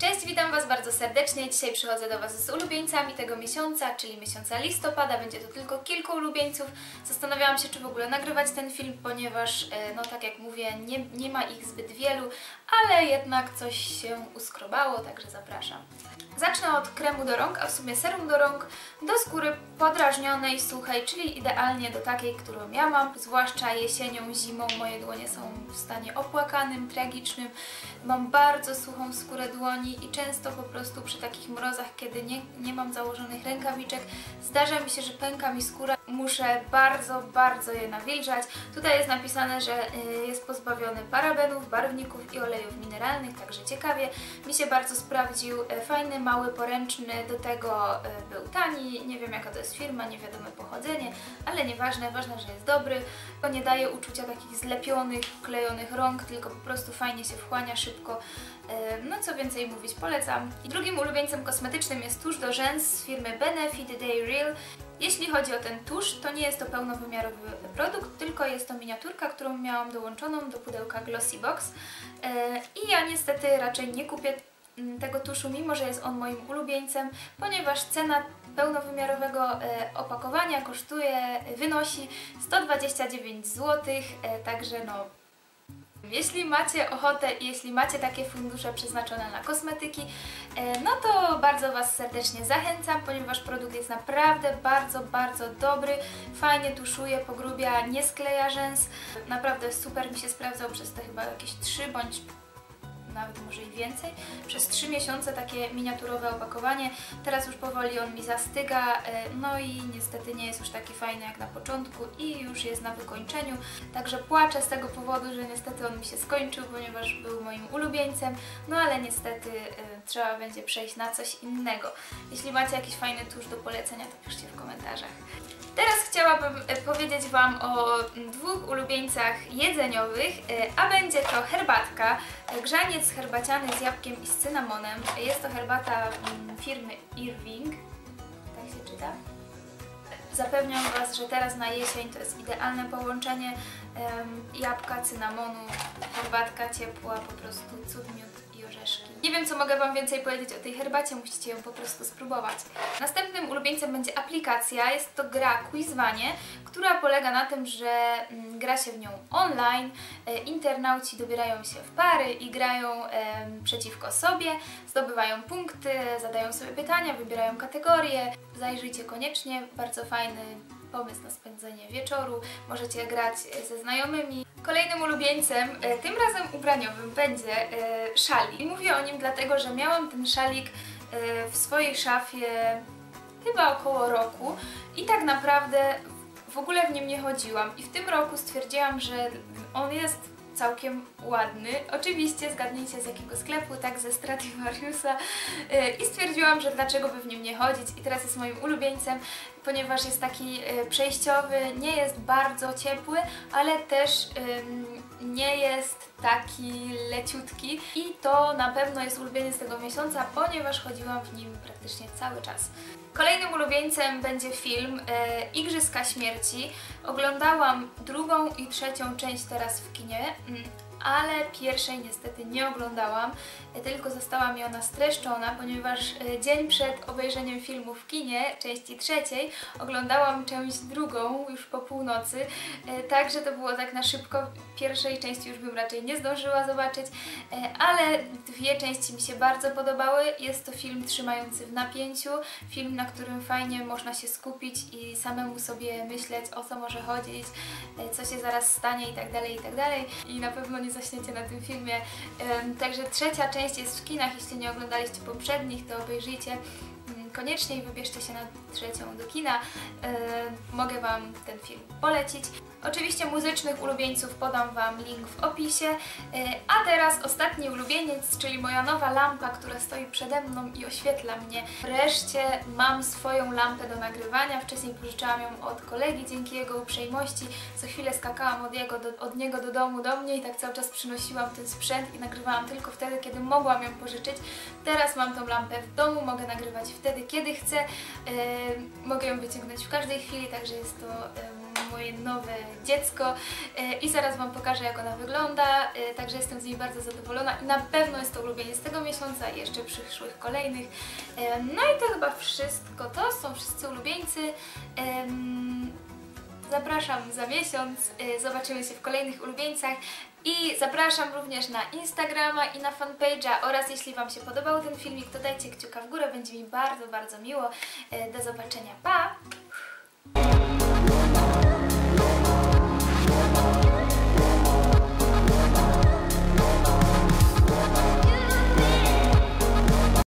Till Cześć, witam Was bardzo serdecznie. Dzisiaj przychodzę do Was z ulubieńcami tego miesiąca, czyli miesiąca listopada. Będzie to tylko kilku ulubieńców. Zastanawiałam się, czy w ogóle nagrywać ten film, ponieważ, e, no tak jak mówię, nie, nie ma ich zbyt wielu, ale jednak coś się uskrobało, także zapraszam. Zacznę od kremu do rąk, a w sumie serum do rąk do skóry podrażnionej, suchej, czyli idealnie do takiej, którą ja mam, zwłaszcza jesienią, zimą moje dłonie są w stanie opłakanym, tragicznym. Mam bardzo suchą skórę dłoni i często po prostu przy takich mrozach, kiedy nie, nie mam założonych rękawiczek, zdarza mi się, że pęka mi skóra. Muszę bardzo, bardzo je nawilżać. Tutaj jest napisane, że y, jest pozbawiony parabenów, barwników i olejów mineralnych, także ciekawie. Mi się bardzo sprawdził, e, fajny, mały, poręczny, do tego e, był tani, nie wiem jaka to jest firma, nie wiadomo pochodzenie, ale nieważne, ważne, że jest dobry, bo nie daje uczucia takich zlepionych, klejonych rąk, tylko po prostu fajnie się wchłania szybko. No co więcej mówić, polecam. Drugim ulubieńcem kosmetycznym jest tusz do rzęs z firmy Benefit Day Real. Jeśli chodzi o ten tusz, to nie jest to pełnowymiarowy produkt, tylko jest to miniaturka, którą miałam dołączoną do pudełka Glossy Box. E, I ja niestety raczej nie kupię mm, tego tuszu, mimo że jest on moim ulubieńcem, ponieważ cena pełnowymiarowego e, opakowania kosztuje, wynosi 129 zł, e, także no jeśli macie ochotę i jeśli macie takie fundusze przeznaczone na kosmetyki, e, no to bardzo Was serdecznie zachęcam, ponieważ produkt jest naprawdę bardzo, bardzo dobry, fajnie tuszuje, pogrubia, nie skleja rzęs, naprawdę super mi się sprawdzał przez te chyba jakieś 3 bądź nawet może i więcej. Przez 3 miesiące takie miniaturowe opakowanie. Teraz już powoli on mi zastyga, e, no i niestety nie jest już taki fajny jak na początku i już jest na wykończeniu. Także płaczę z tego powodu, że niestety on mi się skończył, ponieważ był moim ulubieńcem, no ale niestety e, trzeba będzie przejść na coś innego. Jeśli macie jakiś fajny tusz do polecenia, to piszcie w komentarzach. Teraz chciałabym e, powiedzieć Wam o dwóch ulubieńcach jedzeniowych, e, a będzie to herbatka, grzaniec herbaciany z jabłkiem i z cynamonem. Jest to herbata mm, firmy Irving, tak się czyta. Zapewniam Was, że teraz na jesień to jest idealne połączenie jabłka, cynamonu, herbatka ciepła, po prostu cud, miód orzeszki. Nie wiem, co mogę Wam więcej powiedzieć o tej herbacie, musicie ją po prostu spróbować. Następnym ulubieńcem będzie aplikacja, jest to gra Quizwanie, która polega na tym, że mm, gra się w nią online, e, internauci dobierają się w pary i grają przeciwko sobie, zdobywają punkty, zadają sobie pytania, wybierają kategorie. Zajrzyjcie koniecznie, bardzo fajny pomysł na spędzenie wieczoru, możecie grać e, ze znajomymi. Kolejnym ulubieńcem, e, tym razem ubraniowym, będzie e, szalik. I mówię o nim dlatego, że miałam ten szalik e, w swojej szafie chyba około roku i tak naprawdę w ogóle w nim nie chodziłam. I w tym roku stwierdziłam, że on jest całkiem ładny. Oczywiście zgadnijcie z jakiego sklepu, tak ze Stradivariusa Yy, i stwierdziłam, że dlaczego by w nim nie chodzić i teraz jest moim ulubieńcem, ponieważ jest taki yy, przejściowy, nie jest bardzo ciepły, ale też nie jest taki leciutki i to na pewno jest ulubieniec tego miesiąca, ponieważ chodziłam w nim praktycznie cały czas. Kolejnym ulubieńcem będzie film e, Igrzyska Śmierci. Oglądałam drugą i trzecią część teraz w kinie, mm, ale pierwszej niestety nie oglądałam, e, tylko została mi ona streszczona, ponieważ e, dzień przed obejrzeniem filmu w kinie, części trzeciej, oglądałam część drugą już po północy, e, także to było tak na szybko. Pierwszej części już bym raczej nie zdążyła zobaczyć, ale dwie części mi się bardzo podobały. Jest to film trzymający w napięciu, film, na którym fajnie można się skupić i samemu sobie myśleć, o co może chodzić, co się zaraz stanie i tak dalej, i tak. I na pewno nie zaśniecie na tym filmie. Także trzecia część jest w kinach, jeśli nie oglądaliście poprzednich, to obejrzyjcie mm, koniecznie i wybierzcie się na trzecią do kina. Mogę Wam ten film polecić. Oczywiście muzycznych ulubieńców podam Wam link w opisie. E, a teraz ostatni ulubieniec, czyli moja nowa lampa, która stoi przede mną i oświetla mnie. Wreszcie mam swoją lampę do nagrywania. Wcześniej pożyczałam ją od kolegi dzięki jego uprzejmości. Co chwilę skakałam od, jego do, od niego do domu, do mnie i tak cały czas przynosiłam ten sprzęt i nagrywałam tylko wtedy, kiedy mogłam ją pożyczyć. Teraz mam tą lampę w domu, mogę nagrywać wtedy, kiedy chcę. E, mogę ją wyciągnąć w każdej chwili, także jest to em, moje nowe dziecko e, i zaraz Wam pokażę jak ona wygląda, e, także jestem z niej bardzo zadowolona i na pewno jest to ulubieniec tego miesiąca i jeszcze przyszłych kolejnych. E, No i to chyba wszystko, to są wszyscy ulubieńcy. Zapraszam za miesiąc, zobaczymy się w kolejnych ulubieńcach i zapraszam również na Instagrama i na fanpage'a oraz jeśli Wam się podobał ten filmik, to dajcie kciuka w górę, będzie mi bardzo, bardzo miło. Do zobaczenia, pa!